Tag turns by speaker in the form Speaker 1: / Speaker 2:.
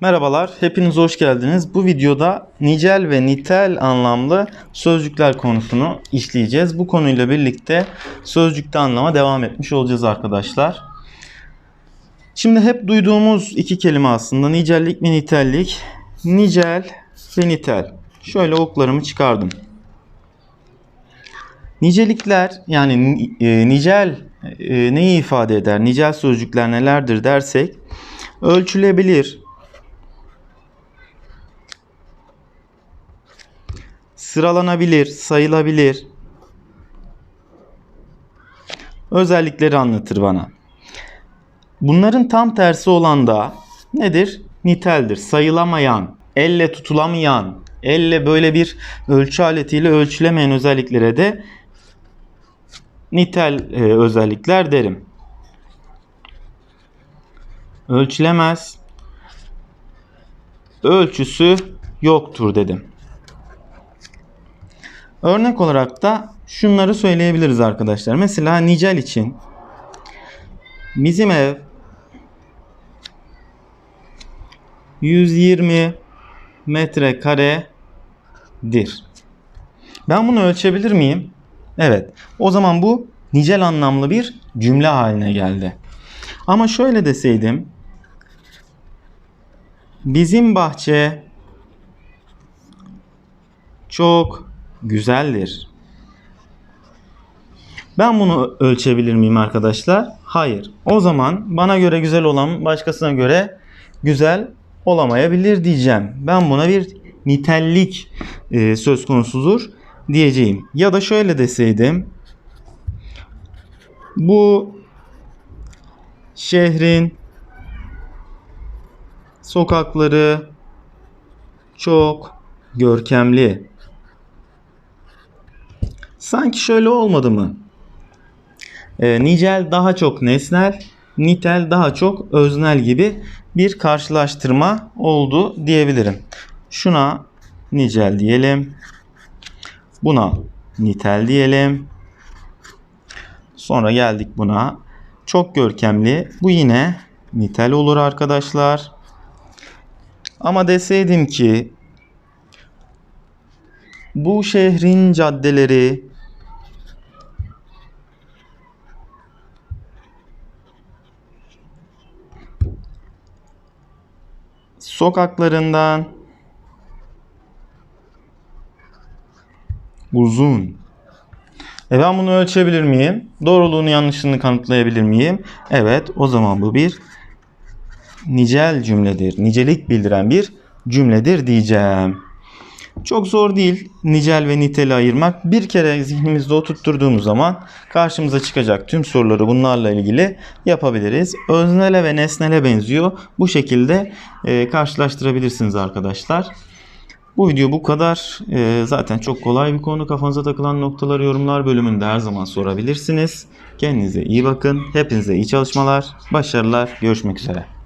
Speaker 1: Merhabalar, hepiniz hoş geldiniz. Bu videoda nicel ve nitel anlamlı sözcükler konusunu işleyeceğiz. Bu konuyla birlikte sözcükte anlama devam etmiş olacağız arkadaşlar. Şimdi hep duyduğumuz iki kelime aslında nicellik ve nitellik. Nicel ve nitel. Şöyle oklarımı çıkardım. Nicelikler yani ni- e, nicel e, neyi ifade eder? Nicel sözcükler nelerdir dersek ölçülebilir, sıralanabilir, sayılabilir özellikleri anlatır bana. Bunların tam tersi olan da nedir? Niteldir. Sayılamayan, elle tutulamayan, elle böyle bir ölçü aletiyle ölçülemeyen özelliklere de nitel e, özellikler derim. Ölçülemez, ölçüsü yoktur dedim. Örnek olarak da şunları söyleyebiliriz arkadaşlar. Mesela nicel için bizim ev 120 metrekaredir. Ben bunu ölçebilir miyim? Evet. O zaman bu nicel anlamlı bir cümle haline geldi. Ama şöyle deseydim bizim bahçe çok güzeldir. Ben bunu ölçebilir miyim arkadaşlar? Hayır. O zaman bana göre güzel olan başkasına göre güzel olamayabilir diyeceğim. Ben buna bir nitellik e, söz konusudur diyeceğim. Ya da şöyle deseydim. Bu şehrin sokakları çok görkemli. Sanki şöyle olmadı mı? E, nicel daha çok nesnel, nitel daha çok öznel gibi bir karşılaştırma oldu diyebilirim. Şuna nicel diyelim. Buna nitel diyelim. Sonra geldik buna. Çok görkemli. Bu yine nitel olur arkadaşlar. Ama deseydim ki bu şehrin caddeleri sokaklarından uzun. E ben bunu ölçebilir miyim? Doğruluğunu yanlışlığını kanıtlayabilir miyim? Evet o zaman bu bir nicel cümledir. Nicelik bildiren bir cümledir diyeceğim. Çok zor değil nicel ve niteli ayırmak. Bir kere zihnimizde oturtturduğumuz zaman karşımıza çıkacak tüm soruları bunlarla ilgili yapabiliriz. Öznele ve nesnele benziyor. Bu şekilde e, karşılaştırabilirsiniz arkadaşlar. Bu video bu kadar. E, zaten çok kolay bir konu. Kafanıza takılan noktaları yorumlar bölümünde her zaman sorabilirsiniz. Kendinize iyi bakın. Hepinize iyi çalışmalar. Başarılar. Görüşmek üzere.